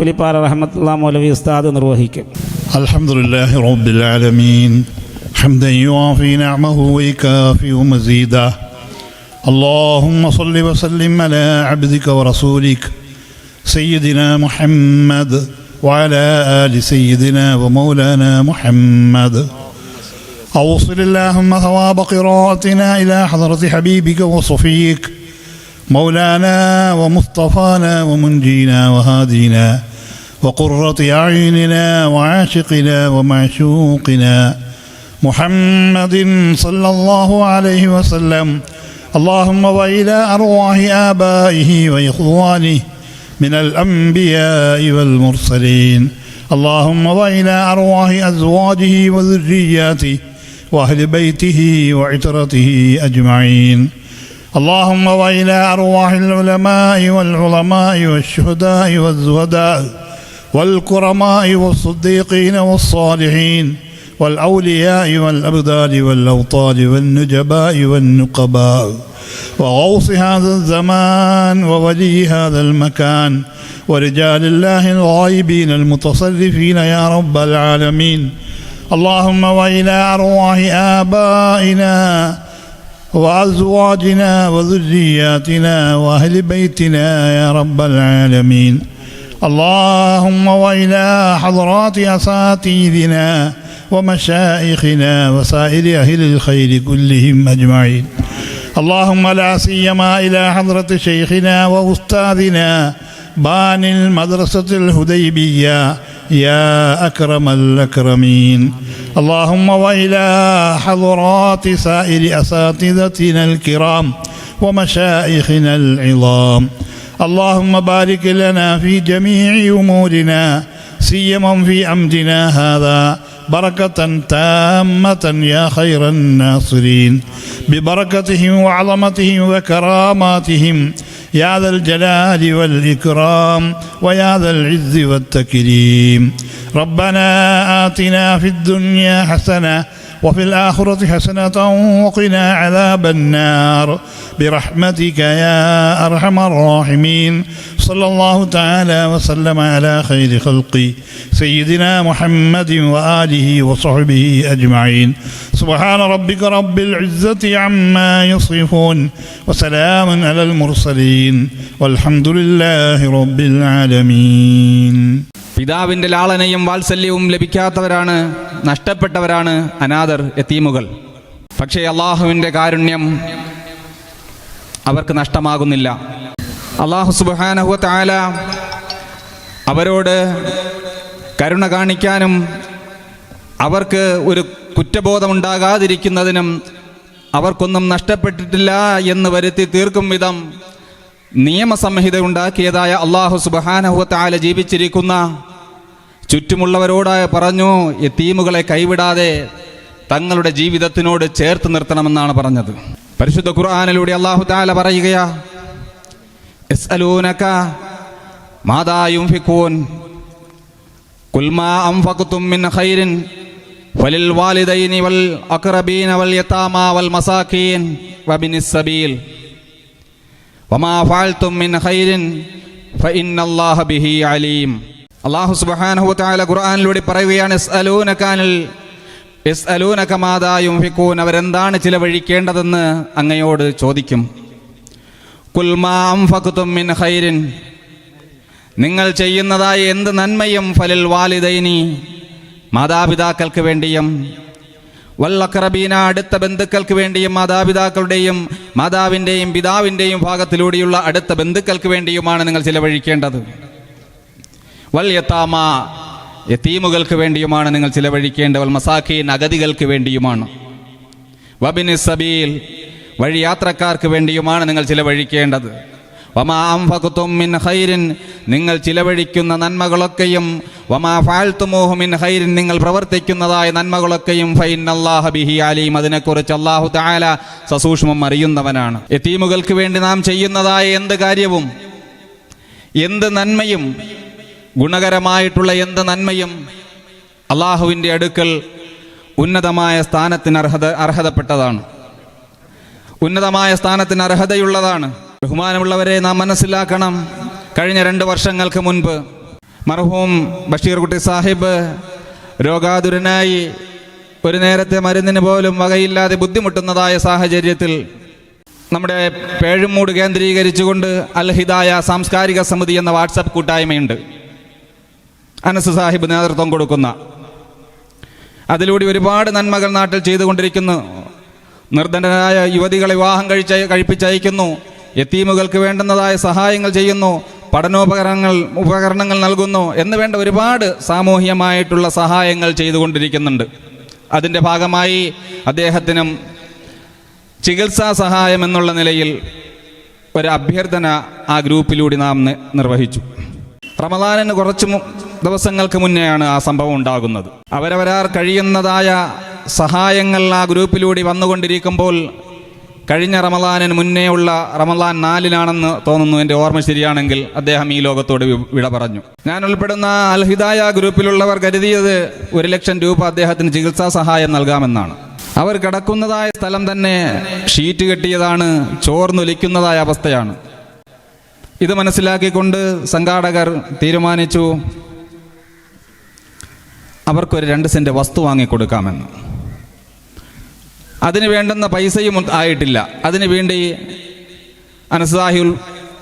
പുലിപ്പാറ റഹമത്തുള്ള മൗലവി ഉസ്താദ് നിർവഹിക്കും الحمد لله رب العالمين حمدا يوافي نعمه ويكافئ مزيدا اللهم صل وسلم على عبدك ورسولك سيدنا محمد وعلى آل سيدنا ومولانا محمد أوصل اللهم ثواب قراءتنا إلى حضرة حبيبك وصفيك مولانا ومصطفانا ومنجينا وهادينا وقرة أعيننا وعاشقنا ومعشوقنا محمد صلى الله عليه وسلم. اللهم وإلى أرواح آبائه وإخوانه من الأنبياء والمرسلين. اللهم وإلى أرواح أزواجه وذرياته وأهل بيته وعترته أجمعين. اللهم وإلى أرواح العلماء والعظماء والشهداء والزهداء والكرماء والصديقين والصالحين والأولياء والأبدال والأوطال والنجباء والنقباء وغوص هذا الزمان وولي هذا المكان ورجال الله الغائبين المتصرفين يا رب العالمين اللهم وإلى أرواح آبائنا وأزواجنا وذرياتنا وأهل بيتنا يا رب العالمين. اللهم وإلى حضرات أساتذنا ومشائخنا وسائر أهل الخير كلهم أجمعين. اللهم لا سيما إلى حضرة شيخنا وأستاذنا باني المدرسة الهديبية يا أكرم الأكرمين. اللهم وإلى حضرات سائر أساتذتنا الكرام ومشائخنا العظام. اللهم بارك لنا في جميع أمورنا سيما في أمدنا هذا بركة تامة يا خير الناصرين. ببركتهم وعظمتهم وكراماتهم يا ذا الجلال والإكرام ويا ذا العز والتكريم. ربنا آتنا في الدنيا حسنة وفي الآخرة حسنة وقنا عذاب النار. برحمتك يا أرحم الراحمين. صلى الله تعالى وسلم على خير خلقي سيدنا محمد وآله وصحبه أجمعين. سبحان ربك رب العزة عما يصفون وسلام على المرسلين. والحمد لله رب العالمين. പിതാവിന്റെ ലാളനയും വാത്സല്യവും ലഭിക്കാത്തവരാണ് നഷ്ടപ്പെട്ടവരാണ് അനാഥർ എത്തീമുകൾ പക്ഷേ അള്ളാഹുവിന്റെ കാരുണ്യം അവർക്ക് നഷ്ടമാകുന്നില്ല. അള്ളാഹു സുബാനഹുവ അവരോട് കരുണ കാണിക്കാനും അവർക്ക് ഒരു കുറ്റബോധമുണ്ടാകാതിരിക്കുന്നതിനും അവർക്കൊന്നും നഷ്ടപ്പെട്ടിട്ടില്ല എന്ന് വരുത്തി തീർക്കും വിധം നിയമസംഹിത ഉണ്ടാക്കിയതായ അള്ളാഹു സുബഹാനഹുവത്തായ ജീവിച്ചിരിക്കുന്ന ചുറ്റുമുള്ളവരോട് പറഞ്ഞു എത്തീമുകളെ കൈവിടാതെ തങ്ങളുടെ ജീവിതത്തിനോട് ചേർത്ത് നിർത്തണമെന്നാണ് പറഞ്ഞത്. പരിശുദ്ധ ഖുർആാനിലൂടെ അള്ളാഹു താല പറയുകയാ എസ് കുൽമാ മിൻ ഖൈരിൻ വൽ വൽ വൽ മസാഖീൻ വബിനിസ് സബീൽ. അള്ളാഹു സുബ്ഹാനഹു വതആല ഖുർആനിലൂടെ പറയുകയാണ് യസ്അലൂനകാനിൽ യസ്അലൂനക മാദാ യുംഫിഖൂൻ അവരെന്താണ് ചിലവഴിക്കേണ്ടതെന്ന് അങ്ങയോട് ചോദിക്കും. കുൽ മാ മിൻ ഖൈരിൻ. നിങ്ങൾ ചെയ്യുന്നതായ എന്ത് നന്മയും? ഫലിൽ വാലിദൈനി. മാതാപിതാക്കൾക്ക് വേണ്ടിയും. വല്ലക്രബീന അടുത്ത ബന്ധുക്കൾക്ക് വേണ്ടിയും മാതാപിതാക്കളുടെയും. മാതാവിന്റെയും പിതാവിന്റെയും ഭാഗത്തിലൂടെയുള്ള അടുത്ത ബന്ധുക്കൾക്ക് വേണ്ടിയുമാണ് നിങ്ങൾ ചിലവഴിക്കേണ്ടത്. വൽ യത്താമ യത്തീമുകൾക്ക് വേണ്ടിയുമാണ് നിങ്ങൾ ചിലവഴിക്കേണ്ടത്. വൽ മസാഖീൻ അഗതികൾക്ക് വേണ്ടിയുമാണ്. വബിൻ സബീൽ വഴിയാത്രക്കാർക്ക് വേണ്ടിയുമാണ് നിങ്ങൾ ചിലവഴിക്കേണ്ടത്. വമാ അംഫഖ്തും മിൻ ഖൈരിൻ നിങ്ങൾ ചിലവഴിക്കുന്ന നന്മകളൊക്കെയും വമാ ഫഅൽതുമൂഹു മിൻ ഖൈരിൻ നിങ്ങൾ പ്രവർത്തിക്കുന്നതായ നന്മകളൊക്കെയും ഫൈനല്ലാഹ ബിഹി അലീം അതിനെക്കുറിച്ച് അല്ലാഹു തആല സസൂക്ഷ്മം അറിയുന്നവനാണ്. യതീമുകൾക്ക് വേണ്ടി നാം ചെയ്യുന്നതായ എന്ത് കാര്യവും എന്ത് നന്മയും ഗുണകരമായിട്ടുള്ള എന്ത് നന്മയും അള്ളാഹുവിന്റെ അടുക്കൽ ഉന്നതമായ സ്ഥാനത്തിന് അർഹത അർഹതപ്പെട്ടതാണ്. ഉന്നതമായ സ്ഥാനത്തിന് അർഹതയുള്ളതാണ്. ബഹുമാനമുള്ളവരെ നാം മനസ്സിലാക്കണം. കഴിഞ്ഞ രണ്ട് വർഷങ്ങൾക്ക് മുൻപ് മർഹൂം ബഷീർ കുട്ടി സാഹിബ് രോഗാതുരനായി ഒരു നേരത്തെ മരുന്നിന് പോലും വകയില്ലാതെ ബുദ്ധിമുട്ടുന്നതായ സാഹചര്യത്തിൽ നമ്മുടെ പേഴുമൂട് കേന്ദ്രീകരിച്ചുകൊണ്ട് അൽ ഹിദായ സാംസ്കാരിക സമിതി എന്ന വാട്സപ്പ് കൂട്ടായ്മയുണ്ട്. അനസ് സാഹിബ് നേതൃത്വം കൊടുക്കുന്ന. അതിലൂടെ ഒരുപാട് നന്മകൾ നാട്ടിൽ ചെയ്തുകൊണ്ടിരിക്കുന്നു. നിർധനരായ യുവതികളെ വിവാഹം കഴിച്ച കഴിപ്പിച്ചയക്കുന്നു. യത്തീമുകൾക്ക് വേണ്ടുന്നതായ സഹായങ്ങൾ ചെയ്യുന്നു പഠനോപകരണങ്ങൾ ഉപകരണങ്ങൾ നൽകുന്നു എന്ന് വേണ്ട ഒരുപാട് സാമൂഹികമായിട്ടുള്ള സഹായങ്ങൾ ചെയ്തുകൊണ്ടിരിക്കുന്നുണ്ട്. അതിന്റെ ഭാഗമായി അദ്ദേഹത്തിനും ചികിത്സാ സഹായം എന്നുള്ള നിലയിൽ ഒരു അഭ്യർത്ഥന ആ ഗ്രൂപ്പിലൂടെ നാം നിർവഹിച്ചു. റമദാനിന് കുറച്ച് ദിവസങ്ങൾക്ക് മുന്നെയാണ് ആ സംഭവം ഉണ്ടാകുന്നത്. അവരവരാർ കഴിയുന്നതായ സഹായങ്ങൾ ആ ഗ്രൂപ്പിലൂടെ വന്നുകൊണ്ടിരിക്കുമ്പോൾ കഴിഞ്ഞ റമലാനിന് മുന്നേ ഉള്ള റമദാൻ നാലിനാണെന്ന് തോന്നുന്നു എന്റെ ഓർമ്മ ശരിയാണെങ്കിൽ അദ്ദേഹം ഈ ലോകത്തോട് വിട പറഞ്ഞു. ഞാൻ ഉൾപ്പെടുന്ന അൽഹിദായ ഗ്രൂപ്പിലുള്ളവർ കരുതിയത് ഒരു ലക്ഷം രൂപ അദ്ദേഹത്തിന് ചികിത്സാ സഹായം നൽകാമെന്നാണ്. അവർ കിടക്കുന്നതായ സ്ഥലം തന്നെ ഷീറ്റ് കെട്ടിയതാണ് ചോർന്നൊലിക്കുന്നതായ അവസ്ഥയാണ്. ഇത് മനസ്സിലാക്കിക്കൊണ്ട് സംഘാടകർ തീരുമാനിച്ചു അവർക്കൊരു രണ്ട് സെന്റ് വസ്തു വാങ്ങിക്കൊടുക്കാമെന്ന്. അതിന് വേണ്ടുന്ന പൈസയും ആയിട്ടില്ല. അതിന് വേണ്ടി അനസാഹിൽ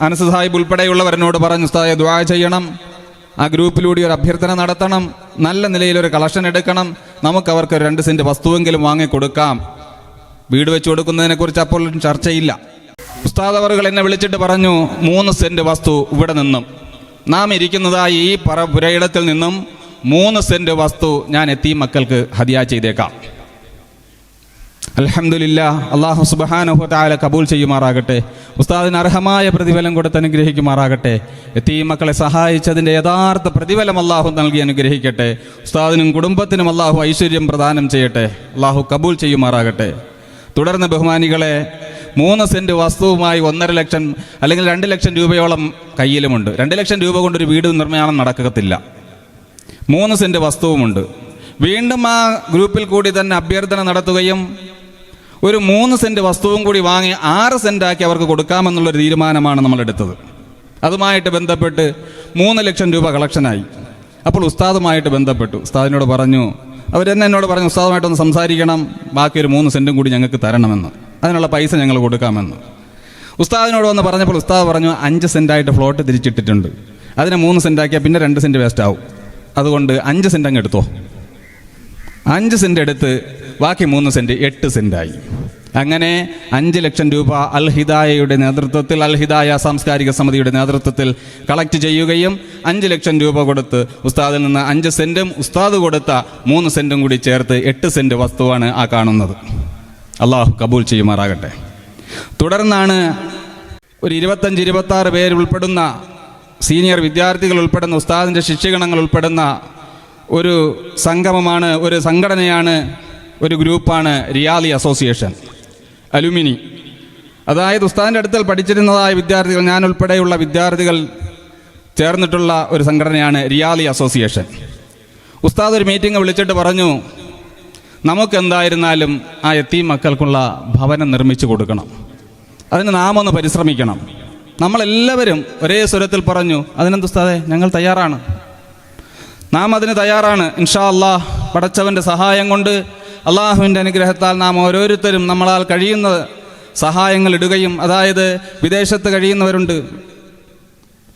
അനസ് സാഹിബ് ഉൾപ്പെടെയുള്ളവരനോട് പറഞ്ഞു ഉസ്താദെ ദ്വാ ചെയ്യണം. ആ ഗ്രൂപ്പിലൂടെ ഒരു അഭ്യർത്ഥന നടത്തണം. നല്ല നിലയിൽ ഒരു കളക്ഷൻ എടുക്കണം. നമുക്ക് അവർക്ക് രണ്ട് സെന്റ് വസ്തുവെങ്കിലും വാങ്ങിക്കൊടുക്കാം വീട് വെച്ച് കൊടുക്കുന്നതിനെക്കുറിച്ച് അപ്പോൾ ചർച്ചയില്ല. ഉസ്താദ് അവറുകൾ എന്നെ വിളിച്ചിട്ട് പറഞ്ഞു മൂന്ന് സെന്റ് വസ്തു ഇവിടെ നിന്നും. നാം ഇരിക്കുന്നതായി ഈ പറ പുരയിടത്തിൽ നിന്നും മൂന്ന് സെന്റ് വസ്തു ഞാൻ എത്തി മക്കൾക്ക് ഹതിയ ചെയ്തേക്കാം. അലഹമില്ല അള്ളാഹു സുബാനുഹു താല കബൂൽ ചെയ്യുമാറാകട്ടെ. ഉസ്താദിന് അർഹമായ പ്രതിഫലം കൊടുത്ത് അനുഗ്രഹിക്കുമാറാകട്ടെ. എത്തി മക്കളെ സഹായിച്ചതിന്റെ യഥാർത്ഥ പ്രതിഫലം അള്ളാഹു നൽകി അനുഗ്രഹിക്കട്ടെ. ഉസ്താദിനും കുടുംബത്തിനും അള്ളാഹു ഐശ്വര്യം പ്രദാനം ചെയ്യട്ടെ. അള്ളാഹു കബൂൽ ചെയ്യുമാറാകട്ടെ. തുടർന്ന് ബഹുമാനികളെ മൂന്ന് സെന്റ് വസ്തുവുമായി ഒന്നര ലക്ഷം അല്ലെങ്കിൽ രണ്ട് ലക്ഷം രൂപയോളം കയ്യിലുമുണ്ട്. രണ്ട് ലക്ഷം രൂപ കൊണ്ടൊരു വീട് നിർമ്മാണം നടക്കത്തില്ല. മൂന്ന് സെന്റ് വസ്തുവുമുണ്ട്. വീണ്ടും ആ ഗ്രൂപ്പിൽ കൂടി തന്നെ അഭ്യർത്ഥന നടത്തുകയും ഒരു മൂന്ന് സെന്റ് വസ്തുവും കൂടി വാങ്ങി ആറ് സെന്റാക്കി അവർക്ക് കൊടുക്കാമെന്നുള്ളൊരു തീരുമാനമാണ് നമ്മൾ എടുത്തത് അതുമായിട്ട് ബന്ധപ്പെട്ട് മൂന്ന് ലക്ഷം രൂപ കളക്ഷനായി. അപ്പോൾ ഉസ്താദുമായിട്ട് ബന്ധപ്പെട്ടു. ഉസ്താദിനോട് പറഞ്ഞു അവരെന്നെ എന്നോട് പറഞ്ഞു ഉസ്താദുമായിട്ടൊന്ന് സംസാരിക്കണം. ബാക്കി ഒരു മൂന്ന് സെന്റും കൂടി ഞങ്ങൾക്ക് തരണമെന്ന്. അതിനുള്ള പൈസ ഞങ്ങൾ കൊടുക്കാമെന്ന്. ഉസ്താദിനോട് വന്ന് പറഞ്ഞപ്പോൾ ഉസ്താദ് പറഞ്ഞു അഞ്ച് സെന്റായിട്ട് ഫ്ലോട്ട് തിരിച്ചിട്ടിട്ടുണ്ട്. അതിനെ മൂന്ന് സെന്റാക്കിയാൽ പിന്നെ രണ്ട് സെന്റ് വേസ്റ്റ് ആവും അതുകൊണ്ട് അഞ്ച് സെന്റ് അങ്ങ് എടുത്തോ. അഞ്ച് സെന്റ് എടുത്ത് ബാക്കി മൂന്ന് സെന്റ് എട്ട് സെന്റായി അങ്ങനെ അഞ്ച് ലക്ഷം രൂപ അൽ ഹിദായയുടെ നേതൃത്വത്തിൽ അൽ ഹിദായ സാംസ്കാരിക സമിതിയുടെ നേതൃത്വത്തിൽ കളക്ട് ചെയ്യുകയും അഞ്ച് ലക്ഷം രൂപ കൊടുത്ത് ഉസ്താദിൽ നിന്ന് അഞ്ച് സെന്റും ഉസ്താദ് കൊടുത്ത മൂന്ന് സെന്റും കൂടി ചേർത്ത് എട്ട് സെന്റ് വസ്തുവാണ് ആ കാണുന്നത്. അള്ളാഹു കബൂൽ ചെയ്യുമാറാകട്ടെ. തുടർന്നാണ് ഒരു ഇരുപത്തഞ്ച് ഇരുപത്താറ് പേരുൾപ്പെടുന്ന സീനിയർ വിദ്യാർത്ഥികൾ ഉൾപ്പെടുന്ന ഉസ്താദിന്റെ ശിക്ഷകണങ്ങൾ ഉൾപ്പെടുന്ന ഒരു സംഗമമാണ് ഒരു സംഘടനയാണ് ഒരു ഗ്രൂപ്പാണ് റിയാലി അസോസിയേഷൻ അലുമിനി. അതായത് ഉസ്താദിന്റെ അടുത്തൽ പഠിച്ചിരുന്നതായ വിദ്യാർത്ഥികൾ ഞാൻ ഉൾപ്പെടെയുള്ള വിദ്യാർത്ഥികൾ ചേർന്നിട്ടുള്ള ഒരു സംഘടനയാണ് റിയാലി അസോസിയേഷൻ. ഉസ്താദ് ഒരു മീറ്റിംഗ് വിളിച്ചിട്ട് പറഞ്ഞു നമുക്ക് എന്തായിരുന്നാലും ആ എത്തീം മക്കൾക്കുള്ള ഭവനം നിർമ്മിച്ചു കൊടുക്കണം. അതിന് നാം ഒന്ന് പരിശ്രമിക്കണം. നമ്മളെല്ലാവരും ഒരേ സ്വരത്തിൽ പറഞ്ഞു അതിനെന്ത് ഉസ്താദെ ഞങ്ങൾ തയ്യാറാണ്. നാം അതിന് തയ്യാറാണ്. ഇൻഷാ അള്ളാഹ് പടച്ചവന്റെ സഹായം കൊണ്ട് അള്ളാഹുവിന്റെ അനുഗ്രഹത്താൽ നാം ഓരോരുത്തരും നമ്മളാൽ കഴിയുന്ന സഹായങ്ങൾ ഇടുകയും അതായത് വിദേശത്ത് കഴിയുന്നവരുണ്ട്.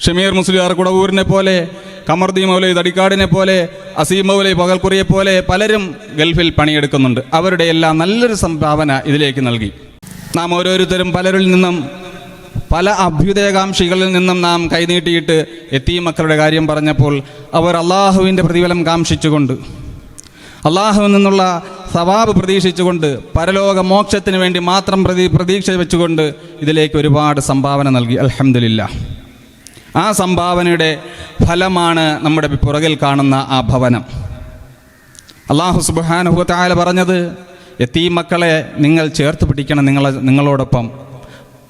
ഷമീർ മുസ്ലിയാർ കുടവൂരിനെ പോലെ കമർദി മൗലൈ തടിക്കാടിനെ പോലെ അസീം മൗലൈ പകൽക്കുറിയെ പോലെ പലരും ഗൾഫിൽ പണിയെടുക്കുന്നുണ്ട്. അവരുടെ എല്ലാം നല്ലൊരു സംഭാവന ഇതിലേക്ക് നൽകി. നാം ഓരോരുത്തരും പലരിൽ നിന്നും പല അഭ്യുദയകാംക്ഷികളിൽ നിന്നും നാം കൈനീട്ടിയിട്ട് എത്തി മക്കളുടെ കാര്യം പറഞ്ഞപ്പോൾ അവർ അള്ളാഹുവിന്റെ പ്രതിഫലം കാംക്ഷിച്ചുകൊണ്ട് അള്ളാഹുവിൽ നിന്നുള്ള സവാബ് പ്രതീക്ഷിച്ചുകൊണ്ട് പരലോക മോക്ഷത്തിന് വേണ്ടി മാത്രം പ്രതി പ്രതീക്ഷ വെച്ചുകൊണ്ട് ഇതിലേക്ക് ഒരുപാട് സംഭാവന നൽകി. അലഹമില്ല ആ സംഭാവനയുടെ ഫലമാണ് നമ്മുടെ പുറകിൽ കാണുന്ന ആ ഭവനം. അള്ളാഹു സുബാനുഭവത്തായ പറഞ്ഞത് എത്തീ മക്കളെ നിങ്ങൾ ചേർത്ത് പിടിക്കണം നിങ്ങളെ നിങ്ങളോടൊപ്പം.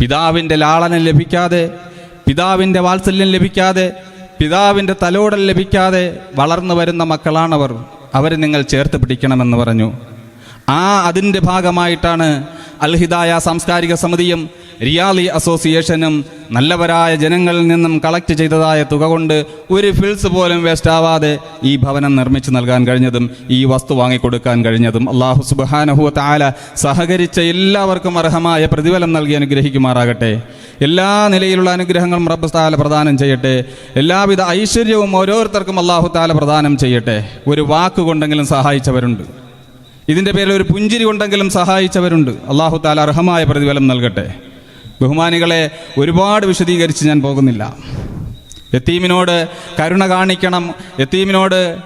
പിതാവിന്റെ ലാളനം ലഭിക്കാതെ പിതാവിന്റെ വാത്സല്യം ലഭിക്കാതെ പിതാവിന്റെ തലോടൽ ലഭിക്കാതെ വളർന്നു വരുന്ന മക്കളാണവർ. അവരെ നിങ്ങൾ ചേർത്ത് പിടിക്കണമെന്ന് പറഞ്ഞു. ആ അതിന്റെ ഭാഗമായിട്ടാണ് അൽഹിദായ സാംസ്കാരിക സമിതിയും റിയാലി അസോസിയേഷനും നല്ലവരായ ജനങ്ങളിൽ നിന്നും കളക്ട് ചെയ്തതായ തുക കൊണ്ട് ഒരു ഫിൽസ് പോലും വേസ്റ്റ് ആവാതെ ഈ ഭവനം നിർമ്മിച്ചു നൽകാൻ കഴിഞ്ഞതും ഈ വസ്തു വാങ്ങിക്കൊടുക്കാൻ കഴിഞ്ഞതും അള്ളാഹു സുബാനഹു താല സഹകരിച്ച എല്ലാവർക്കും അർഹമായ പ്രതിഫലം നൽകി അനുഗ്രഹിക്കുമാറാകട്ടെ. എല്ലാ നിലയിലുള്ള അനുഗ്രഹങ്ങളും റബ്ബ് താല പ്രദാനം ചെയ്യട്ടെ. എല്ലാവിധ ഐശ്വര്യവും ഓരോരുത്തർക്കും അള്ളാഹു താല പ്രദാനം ചെയ്യട്ടെ. ഒരു വാക്കുകൊണ്ടെങ്കിലും സഹായിച്ചവരുണ്ട്. ഇതിന്റെ പേരിൽ ഒരു പുഞ്ചിരി ഉണ്ടെങ്കിലും സഹായിച്ചവരുണ്ട്. അള്ളാഹു താല അർഹമായ പ്രതിഫലം നൽകട്ടെ. ബഹുമാനികളെ ഒരുപാട് വിശദീകരിച്ച് ഞാൻ പോകുന്നില്ല. യത്തീമിനോട് കരുണ കാണിക്കണം യത്തീമിനോട്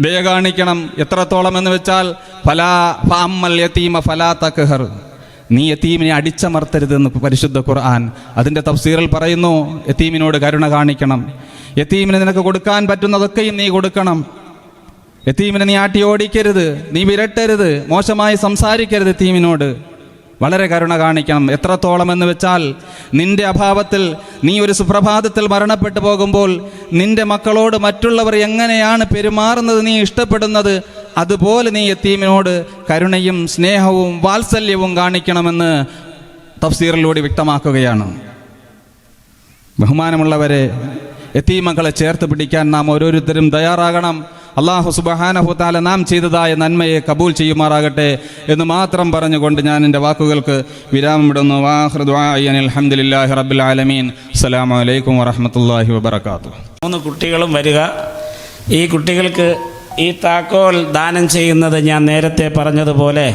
ദയ കാണിക്കണം. എത്രത്തോളം എന്ന് വെച്ചാൽ ഫലാ ഫാമ്മൽ യത്തീമ ഫലാ തക്ഹർ നീ യത്തീമിനെ അടിച്ചമർത്തരുതെന്ന് പരിശുദ്ധ ഖുർആൻ അതിന്റെ തഫ്സീറിൽ പറയുന്നു യത്തീമിനോട് കരുണ കാണിക്കണം. യത്തീമിന് നിനക്ക് കൊടുക്കാൻ പറ്റുന്നതൊക്കെയും നീ കൊടുക്കണം. യത്തീമിനെ നീ ആട്ടി ഓടിക്കരുത് നീ വിരട്ടരുത് മോശമായി സംസാരിക്കരുത് യത്തീമിനോട്. വളരെ കരുണ കാണിക്കണം. എത്രത്തോളം എന്ന് വെച്ചാൽ നിന്റെ അഭാവത്തിൽ നീ ഒരു സുപ്രഭാതത്തിൽ മരണപ്പെട്ടു പോകുമ്പോൾ നിന്റെ മക്കളോട് മറ്റുള്ളവർ എങ്ങനെയാണ് പെരുമാറുന്നത് നീ ഇഷ്ടപ്പെടുന്നത് അതുപോലെ നീ എത്തീമിനോട് കരുണയും സ്നേഹവും വാത്സല്യവും കാണിക്കണമെന്ന് തഫ്സീറിലൂടെ വ്യക്തമാക്കുകയാണ്. ബഹുമാനമുള്ളവരെ എത്തീമക്കളെ ചേർത്ത് പിടിക്കാൻ നാം ഓരോരുത്തരും തയ്യാറാകണം. അള്ളാഹു സുബഹാനഹുത്താല നാം ചെയ്തതായ നന്മയെ കബൂൽ ചെയ്യുമാറാകട്ടെ എന്ന് മാത്രം പറഞ്ഞുകൊണ്ട് ഞാൻ എന്റെ വാക്കുകൾക്ക് വിരാമമിടുന്നു. വാഹൃദ്വായി അലഹമുല്ലാഹി റബ്ബുൽ ആലമീൻ. അസ്സലാമു അലൈക്കും വറഹമത്തല്ലാഹി വബർക്കാത്തു മൂന്ന് കുട്ടികളും വരിക. ഈ കുട്ടികൾക്ക് ഈ താക്കോൽ ദാനം ചെയ്യുന്നത് ഞാൻ നേരത്തെ പറഞ്ഞതുപോലെ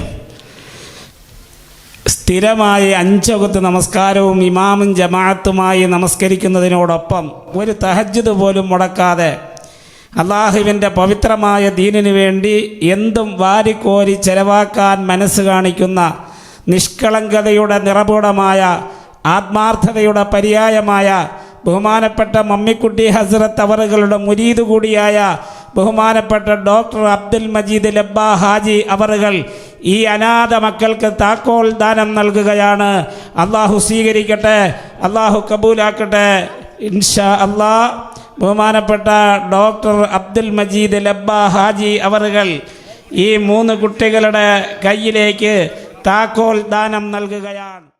സ്ഥിരമായി അഞ്ചകത്ത് നമസ്കാരവും ഇമാമും ജമാഅത്തുമായി നമസ്കരിക്കുന്നതിനോടൊപ്പം ഒരു തഹജ്ജുദ് പോലും മുടക്കാതെ അള്ളാഹുവിന്റെ പവിത്രമായ ദീനിനു വേണ്ടി എന്തും വാരിക്കോരി ചെലവാക്കാൻ മനസ്സ് കാണിക്കുന്ന നിഷ്കളങ്കതയുടെ നിറപൂടമായ ആത്മാർത്ഥതയുടെ പര്യായമായ ബഹുമാനപ്പെട്ട മമ്മിക്കുട്ടി ഹസ്രത്ത് അവറുകളുടെ മുരീദ് കൂടിയായ ബഹുമാനപ്പെട്ട ഡോക്ടർ അബ്ദുൽ മജീദ് ലബ്ബ ഹാജി അവറുകൾ ഈ അനാഥ മക്കൾക്ക് താക്കോൽ ദാനം നൽകുകയാണ്. അള്ളാഹു സ്വീകരിക്കട്ടെ അള്ളാഹു കബൂലാക്കട്ടെ. ഇൻഷാ അള്ളാ ബഹുമാനപ്പെട്ട ഡോക്ടർ അബ്ദുൽ മജീദ് ലബ്ബ ഹാജി അവറുകൾ ഈ മൂന്ന് കുട്ടികളുടെ കയ്യിലേക്ക് താക്കോൽ ദാനം നൽകുകയാണ്.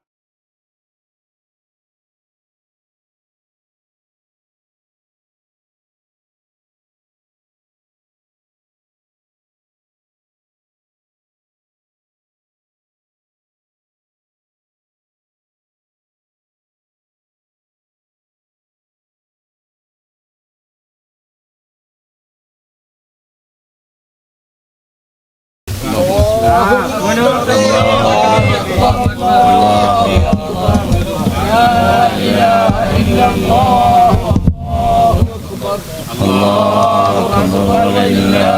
اللهم ولله الحمد